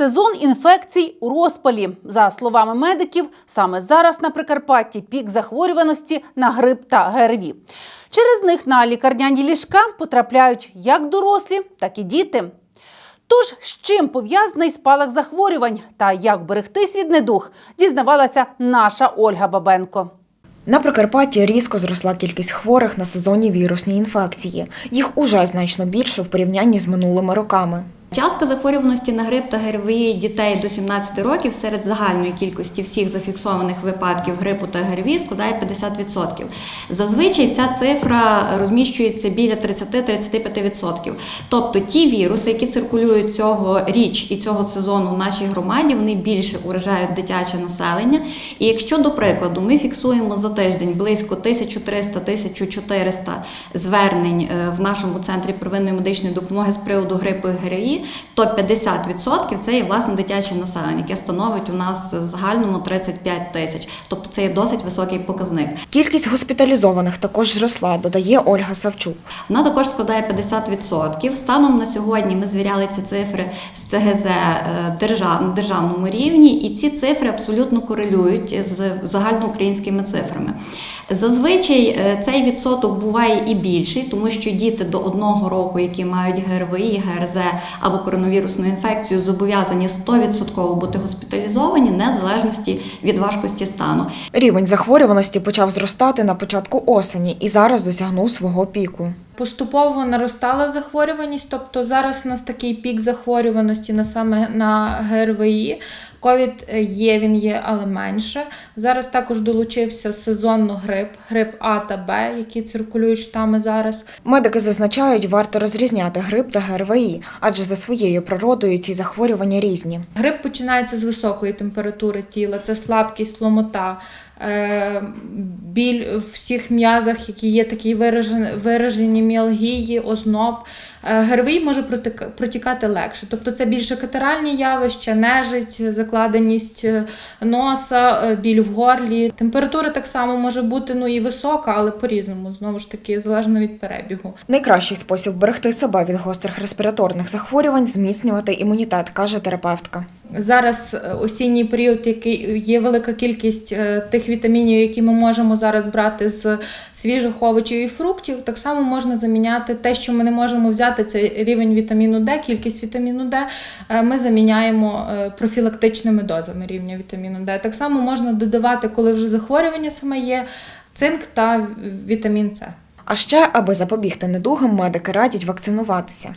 Сезон інфекцій у розпалі. За словами медиків, саме зараз на Прикарпатті пік захворюваності на грип та ГРВІ. Через них на лікарняні ліжка потрапляють як дорослі, так і діти. Тож, з чим пов'язаний спалах захворювань та як берегтись від недуг, дізнавалася наша Ольга Бабенко. На Прикарпатті різко зросла кількість хворих на сезонні вірусні інфекції. Їх уже значно більше в порівнянні з минулими роками. Частка захворюваності на грип та ГРВІ дітей до 17 років серед загальної кількості всіх зафіксованих випадків грипу та ГРВІ складає 50%. Зазвичай ця цифра розміщується біля 30-35%. Тобто ті віруси, які циркулюють цього річ і цього сезону в нашій громаді, вони більше уражають дитяче населення. І якщо, до прикладу, ми фіксуємо за тиждень близько 1300-1400 звернень е, в нашому центрі первинної медичної допомоги з приводу грипу і ГРВІ, то 50% це є власне дитяче населення, яке становить у нас в загальному 35 тисяч. Тобто це є досить високий показник. Кількість госпіталізованих також зросла, додає Ольга Савчук. Вона також складає 50%. Станом на сьогодні ми звіряли ці цифри з ЦГЗ е, держав, на державному рівні, і ці цифри абсолютно корелюють з загальноукраїнськими цифрами. Зазвичай е, цей відсоток буває і більший, тому що діти до одного року, які мають ГРВІ, ГРЗ або коронавірусну інфекцію, зобов'язані 100% бути госпіталізовані незалежності від важкості стану. Рівень захворюваності почав зростати на початку осені і зараз досягнув свого піку. Поступово наростала захворюваність, тобто зараз у нас такий пік захворюваності на саме на ГРВІ. Ковід є, він є, але менше. Зараз також долучився сезонно грип, грип А та Б, які циркулюють штами зараз. Медики зазначають, варто розрізняти грип та ГРВІ, адже за своєю природою ці захворювання різні. Грип починається з високої температури тіла, це слабкість, ломота, е, біль в всіх м'язах, які є такі виражені, виражені міалгії, озноб. Е, ГРВІ може протікати легше, тобто це більше катеральні явища, нежить, закладеність е, носа, е, біль в горлі. Температура так само може бути ну і висока, але по-різному, знову ж таки, залежно від перебігу. Найкращий спосіб берегти себе від гострих респіраторних захворювань зміцнювати імунітет, каже терапевтка. Зараз е, осінній період, який є велика кількість е, тих вітамінів, які ми можемо зараз брати з свіжих овочів і фруктів. Так само можна заміняти те, що ми не можемо взяти, це рівень вітаміну Д, кількість вітаміну Д. е, Ми заміняємо профілактичними дозами рівня вітаміну Д. Так само можна додавати, коли вже захворювання саме є, цинк та вітамін С. А ще, аби запобігти недугам, медики радять вакцинуватися.